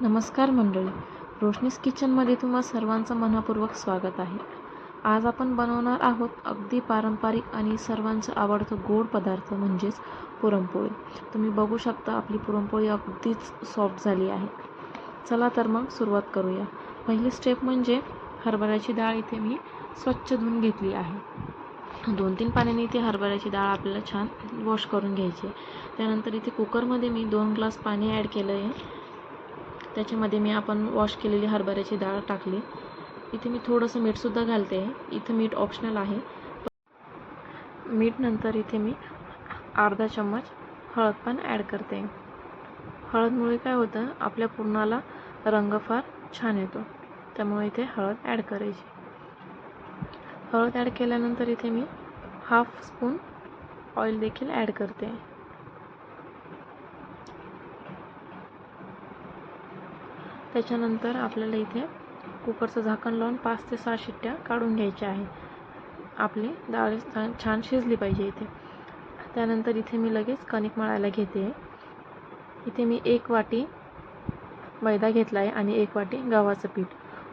नमस्कार मंडळी. रोशनीस किचनमध्ये तुम्हा सर्वांचं मनापूर्वक स्वागत आहे. आज आपण बनवणार आहोत अगदी पारंपरिक आणि सर्वांचं आवडतं गोड पदार्थ म्हणजेच पुरणपोळी. तुम्ही बघू शकता आपली पुरणपोळी अगदीच सॉफ्ट झाली आहे. चला तर मग सुरुवात करूया. पहिली स्टेप म्हणजे हरभऱ्याची डाळ इथे मी स्वच्छ धुवून घेतली आहे. दोन तीन पाण्याने इथे हरभऱ्याची डाळ आपल्याला छान वॉश करून घ्यायची आहे. त्यानंतर इथे कुकरमध्ये मी दोन ग्लास पाणी ॲड केलं आहे त्याच्यामध्ये मी आपण वॉश केलेली हरभऱ्याची डाळ टाकली. इथे मी थोडंसं मीठसुद्धा घालते. इथं मीठ ऑप्शनल आहे. मीठ नंतर इथे मी अर्धा चम्मच हळद पण ॲड करते. हळदमुळे काय होतं? आपल्या पुरणाला रंग फार छान येतो. त्यामुळे इथे हळद ॲड करायची. हळद ॲड केल्यानंतर इथे मी हाफ स्पून ऑइल देखील ॲड करते. त्याच्यानंतर आपल्याला इथे कुकरचं झाकण लावून पाच ते सहा शिट्ट्या काढून घ्यायच्या आहे. आपली डाळ छान छान शिजली पाहिजे इथे. त्यानंतर इथे मी लगेच कणिक मळायला घेते. इथे मी एक वाटी मैदा घेतला आहे आणि एक वाटी गव्हाचं पीठ.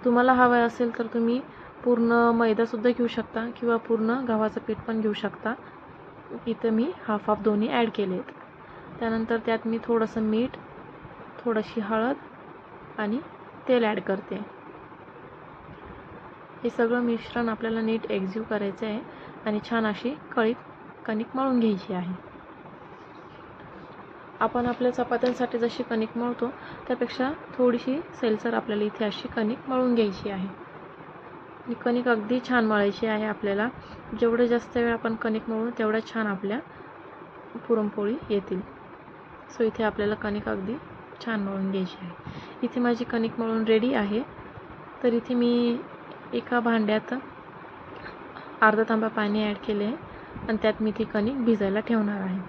तुम्हाला हवं असेल तर तुम्ही पूर्ण मैदासुद्धा घेऊ शकता किंवा पूर्ण गव्हाचं पीठ पण घेऊ शकता. इथं मी हाफ हाफ दोन्ही ॲड केले आहेत त्यानंतर त्यात मी थोडंसं मीठ थोडीशी हळद आणि तेल ॲड करते. हे सगळं मिश्रण आपल्याला नीट एक्झ्यू करायचं आहे आणि छान अशी कळीत कणिक मळून घ्यायची आहे. आपण आपल्या चपात्यांसाठी जशी कणिक मळतो त्यापेक्षा थोडीशी सैलसर आपल्याला इथे अशी कणिक मळून घ्यायची आहे. ही कणिक अगदी छान मळायची आहे आपल्याला. जेवढे जास्त वेळ आपण कणिक मळू तेवढ्या छान आपल्या पुरणपोळी येतील. सो इथे आपल्याला कणिक अगदी छान मळून घ्यायची आहे. इथे माझी कणिक मळून रेडी आहे. तर इथे मी एका भांड्यात अर्धा तांबा पाणी ॲड केले आहे आणि त्यात मी ती कणिक भिजायला ठेवणार आहे.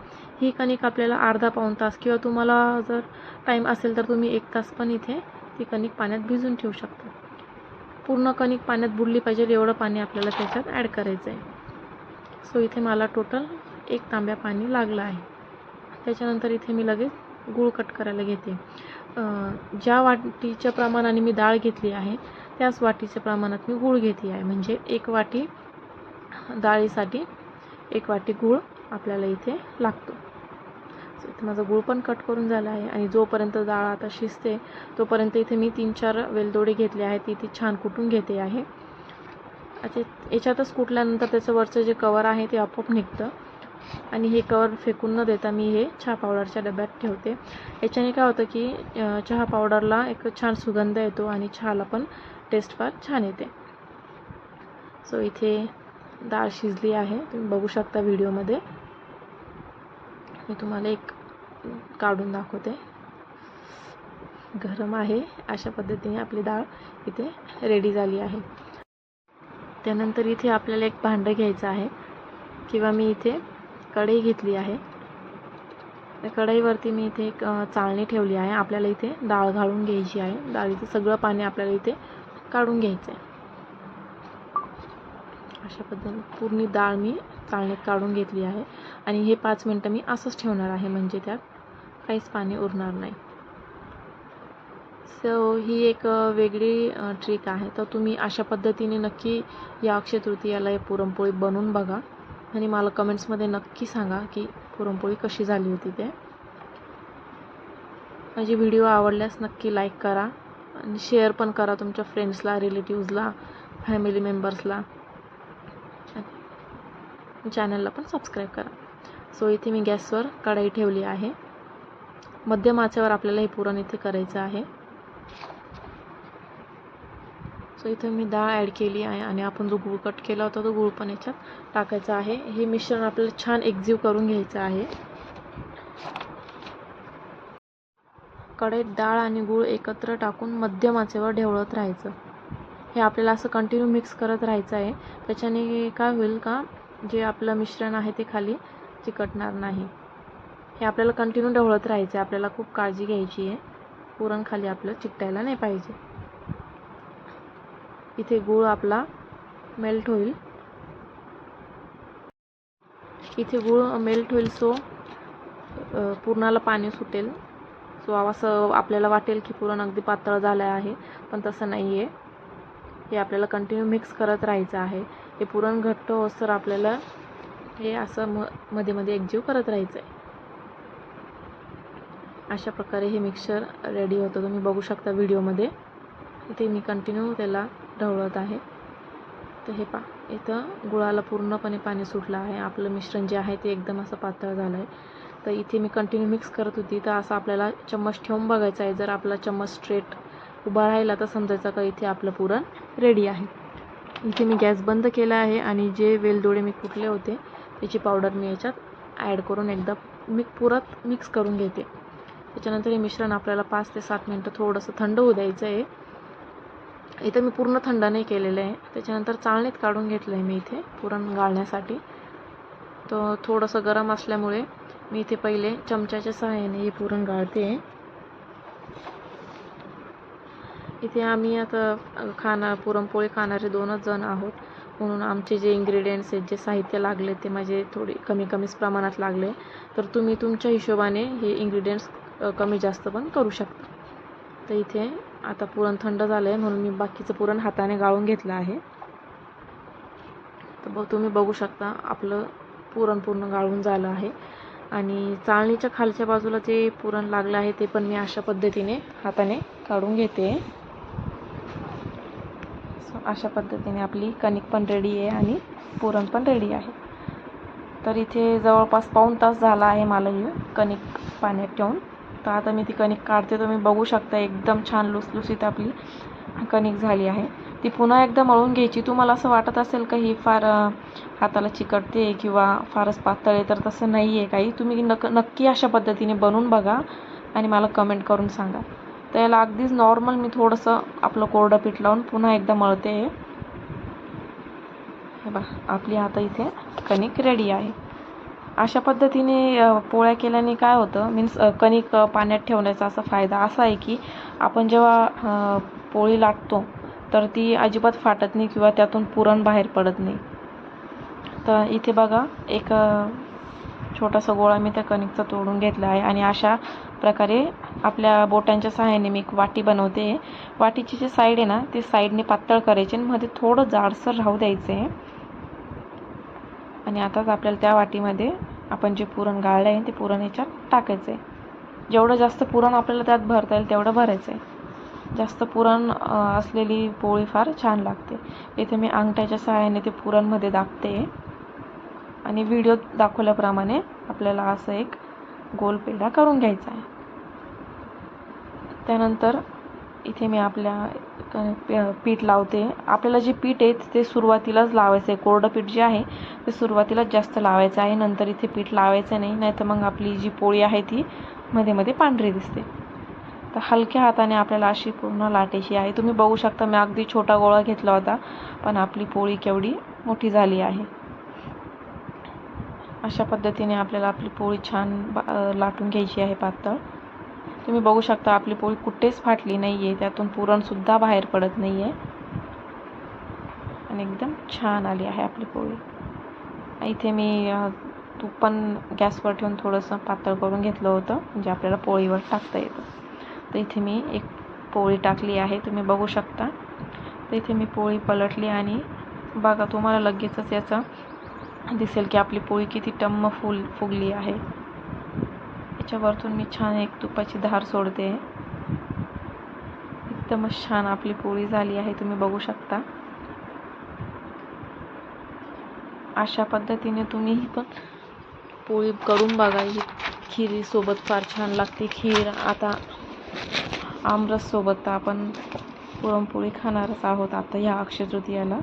ही कणिक आपल्याला अर्धा पाऊण तास किंवा तुम्हाला जर टाईम असेल तर तुम्ही एक तास पण इथे ती कणिक पाण्यात भिजून ठेवू शकता. पूर्ण कणिक पाण्यात बुडली पाहिजे एवढं पाणी आपल्याला त्याच्यात ॲड करायचं आहे सो इथे मला टोटल एक तांब्या पाणी लागलं आहे. त्याच्यानंतर इथे मी लगेच गूळ कट करायला घेते. ज्या वाटीच्या प्रमाणाने मी डाळ घेतली आहे त्याच वाटीच्या प्रमाणात मी गूळ घेते आहे. म्हणजे एक वाटी डाळीसाठी एक वाटी गूळ आपल्याला इथे लागतो. इथे माझा गूळ पण कट करून झाला आहे आणि जोपर्यंत डाळ आता शिजते तोपर्यंत इथे मी तीन चार वेलदोडे घेतले आहेत. ती ती छान कुटून घेते आहे. अच्छा याच्यातच कुटल्यानंतर त्याचं वरचं जे कवर आहे ते आपोआप निघतं. आणि हे कवर फेकून न देता मी हे चहा पावडरच्या डब्यात ठेवते. याच्याने काय होतं की चहा पावडरला एक छान सुगंध येतो आणि चहाला पण टेस्ट फार छान येते. सो इथे डाळ शिजली आहे. तुम्ही बघू शकता व्हिडिओमध्ये. मी तुम्हाला एक काढून दाखवते. गरम आहे. अशा पद्धतीने आपली डाळ इथे रेडी झाली आहे. त्यानंतर इथे आपल्याला एक भांडं घ्यायचं आहे. किंवा मी इथे कढई घेतली आहे. त्या कढईवरती मी इथे एक चाळणी ठेवली आहे. आपल्याला इथे डाळ घालून घ्यायची आहे. डाळीचं सगळं पाणी आपल्याला इथे काढून घ्यायचं आहे अशा पद्धतीने पूर्ण डाळ मी चाळणीत काढून घेतली आहे. आणि हे पाच मिनटं मी असंच ठेवणार आहे. म्हणजे त्यात काहीच पाणी उरणार नाही. सो ही एक वेगळी ट्रिक आहे. तर तुम्ही अशा पद्धतीने नक्की या अक्षय तृतीयाला हे पुरणपोळी बनवून बघा. आणि मला कमेंट्समध्ये नक्की सांगा की पुरणपोळी कशी झाली होती ते. माझी व्हिडिओ आवडल्यास नक्की लाईक करा आणि शेअर पण करा तुमच्या फ्रेंड्सला रिलेटिव्जला फॅमिली मेंबर्सला चॅनलला पण सबस्क्राईब करा. सो इथे मी गॅसवर कढाई ठेवली आहे. मध्यम आचेवर आपल्याला हे पुरण इथे करायचं आहे. सो इथं मी डाळ ॲड केली आहे आणि आपण जो गूळ कट केला होता तो गूळ पण याच्यात टाकायचा आहे. हे मिश्रण आपल्याला छान एक्झिव करून घ्यायचं आहे. कढईत डाळ आणि गूळ एकत्र टाकून मध्यम आचेवर ढेवळत राहायचं. हे आपल्याला असं कंटिन्यू मिक्स करत राहायचं आहे. त्याच्याने काय होईल का? जे आपलं मिश्रण आहे ते खाली चिकटणार नाही. हे आपल्याला कंटिन्यू ढवळत राहायचं आहे. आपल्याला खूप काळजी घ्यायची आहे. पुरण खाली आपलं चिकटायला नाही पाहिजे. इथे गूळ आपला मेल्ट होईल. इथे गूळ मेल्ट होईल सो पुरणाला पाणी सुटेल. सो असं आपल्याला वाटेल की पुरण अगदी पातळ झालं आहे पण तसं नाही आहे हे आपल्याला कंटिन्यू मिक्स करत राहायचं आहे. हे पुरण घट्ट होसर आपल्याला हे असं म मध्ये मध्ये एकजीव करत राहायचं आहे अशा प्रकारे हे मिक्सर रेडी होतं. तुम्ही बघू शकता व्हिडिओमध्ये इथे मी कंटिन्यू त्याला ढवळत आहे. तर हे पा इथं गुळाला पूर्णपणे पाणी सुटलं आहे. आपलं मिश्रण जे आहे ते एकदम असं पातळ झालं आहे तर इथे मी कंटिन्यू मिक्स करत होती. तर असं आपल्याला चम्मच ठेवून बघायचं आहे. जर आपला चम्मच स्ट्रेट उभा राहिला तर समजायचं का इथे आपलं पुरण रेडी आहे. इथे मी गॅस बंद केला आहे आणि जे वेलदोडे मी कुटले होते त्याची पावडर मी याच्यात ॲड करून एकदा मी पुरात मिक्स करून घेते. त्याच्यानंतर हे मिश्रण आपल्याला पाच ते सात मिनटं थोडंसं थंड होऊ द्यायचं आहे. इथं मी पूर्ण थंड नाही केलेलं आहे. त्याच्यानंतर चाळणीत काढून घेतलं आहे मी इथे पुरण गाळण्यासाठी. तर थोडंसं गरम असल्यामुळे मी इथे पहिले चमच्याच्या सहाय्याने हे पुरण गाळते. आहे इथे आम्ही आता खाना पुरणपोळी खाणारे दोनच जण आहोत. म्हणून आमचे जे इंग्रेडियंट्स आहेत जे साहित्य लागले ते माझे थोडे कमी कमीच प्रमाणात लागले. तर तुम्ही तुमच्या हिशोबाने हे इंग्रेडियंट्स कमी जास्त पण करू शकता. तर इथे आता पुरण थंड झालं आहे म्हणून मी बाकीचं पुरण हाताने गाळून घेतलं आहे. तर बघ तुम्ही बघू शकता आपलं पुरण पूर्ण गाळून झालं आहे. आणि चाळणीच्या खालच्या बाजूला जे पुरण लागलं आहे ते पण मी अशा पद्धतीने हाताने काढून घेते. अशा पद्धतीने आपली कणिक पण रेडी आहे आणि पुरण पण रेडी आहे. तर इथे जवळपास पाऊण तास झाला आहे मला ही कणिक पाण्यात ठेवून. तर आता मी ती कणिक काढते तुम्ही बघू शकता एकदम छान लुसलुसीत आपली कणिक झाली आहे. ती पुन्हा एकदा मळून घ्यायची. तुम्हाला असं वाटत असेल का ही फार हाताला चिकटते किंवा फारच पातळ आहे तर तसं नाही आहे काही. तुम्ही नक नक्की अशा पद्धतीने बनवून बघा आणि मला कमेंट करून सांगा. तर याला अगदीच नॉर्मल मी थोडंसं आपलं कोरडं पीठ लावून पुन्हा एकदा मळते. हे बा आपली आता इथे कणिक रेडी आहे. अशा पद्धतीने पोळ्या केल्याने काय होतं मीन्स कणिक पाण्यात ठेवण्याचा असा फायदा असा आहे की आपण जेव्हा पोळी लाटतो तर ती अजिबात फाटत नाही किंवा त्यातून पुरण बाहेर पडत नाही. तर इथे बघा एक छोटासा गोळा मी त्या कणिकचा तोडून घेतला आहे आणि अशा प्रकारे आपल्या बोटांच्या सहाय्याने मी एक वाटी बनवते. वाटीची जी साईड आहे ना ती साईडने पातळ करायची आणि मध्ये थोडं जाडसर राहू द्यायचं आहे आणि आताच आपल्याला त्या वाटीमध्ये आपण जे पुरण गाळलं आहे ते पुरण याच्यात टाकायचं आहे जेवढं जास्त पुरण आपल्याला त्यात भरता येईल तेवढं भरायचं आहे जास्त पुरण असलेली पोळी फार छान लागते. इथे मी अंगठ्याच्या सहाय्याने ते पुरणमध्ये दाबते. आणि व्हिडिओ दाखवल्याप्रमाणे आपल्याला असं एक गोल पेढा करून घ्यायचा आहे. त्यानंतर इथे मी आपल्या पीठ लावते. आपल्याला जे पीठ आहे ते सुरुवातीलाच लावायचं आहे. कोरडं पीठ जे आहे ते सुरुवातीलाच जास्त लावायचं आहे. नंतर इथे पीठ लावायचं नाही नाहीतर मग आपली जी पोळी आहे ती मध्ये मध्ये पांढरी दिसते. तर हलक्या हाताने आपल्याला अशी पूर्ण लाटायची आहे. तुम्ही बघू शकता मी अगदी छोटा गोळा घेतला होता पण आपली पोळी केवढी मोठी झाली आहे. अशा पद्धतीने आपल्याला आपली पोळी छान लाटून घ्यायची आहे पातळ. तुम्ही बघू शकता आपली पोळी कुठेच फाटली नाही आहे त्यातून पुरणसुद्धा बाहेर पडत नाही आहे आणि एकदम छान आली आहे आपली पोळी. इथे मी तूप पण गॅसवर ठेवून थोडंसं पातळ करून घेतलं होतं. म्हणजे आपल्याला पोळीवर टाकता येतं. तर इथे मी एक पोळी टाकली आहे. तुम्ही बघू शकता. तर इथे मी पोळी पलटली आणि बघा तुम्हाला लगेचच याचं दिसेल की आपली पोळी किती टम्म फुल फुगली आहे. याच्यावरतून मी छान एक तुपाची धार सोडते. एकदमच छान आपली पोळी झाली आहे तुम्ही बघू शकता. अशा पद्धतीने तुम्ही पण पोळी करून बघा. ही खिरीसोबत फार छान लागते. खीर आता आमरससोबत तर आपण पुरणपोळी खाणारच आहोत आता ह्या अक्षय तृतीयाला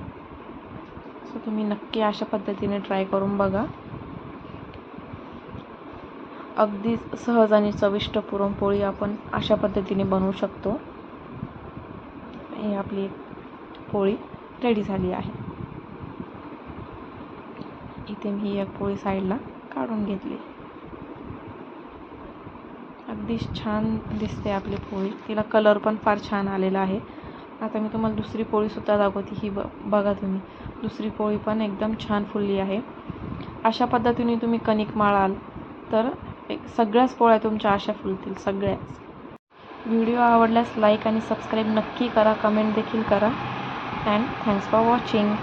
सो तुम्ही नक्की अशा पद्धतीने ट्राय करून बघा. अगदी सहज आणि चविष्ट पुरणपोळी आपण अशा पद्धतीने बनवू शकतो. ही आपली पोळी रेडी झाली आहे. इथे मी एक पोळी साईडला काढून घेतली. अगदी छान दिसते आपली पोळी. तिला कलर पण फार छान आलेला आहे. आता मी तुम्हाला दुसरी पोळीसुद्धा दाखवते. ही ब बघा तुम्ही. दुसरी पोळी पण एकदम छान फुलली आहे. अशा पद्धतीने तुम्ही कणिक माळाल तर एक सगळ्याच पोळ्या तुमच्या आशा फुलतील सगळ्याच. व्हिडिओ आवडल्यास लाईक आणि सबस्क्राईब नक्की करा कमेंट देखील करा. And thanks for watching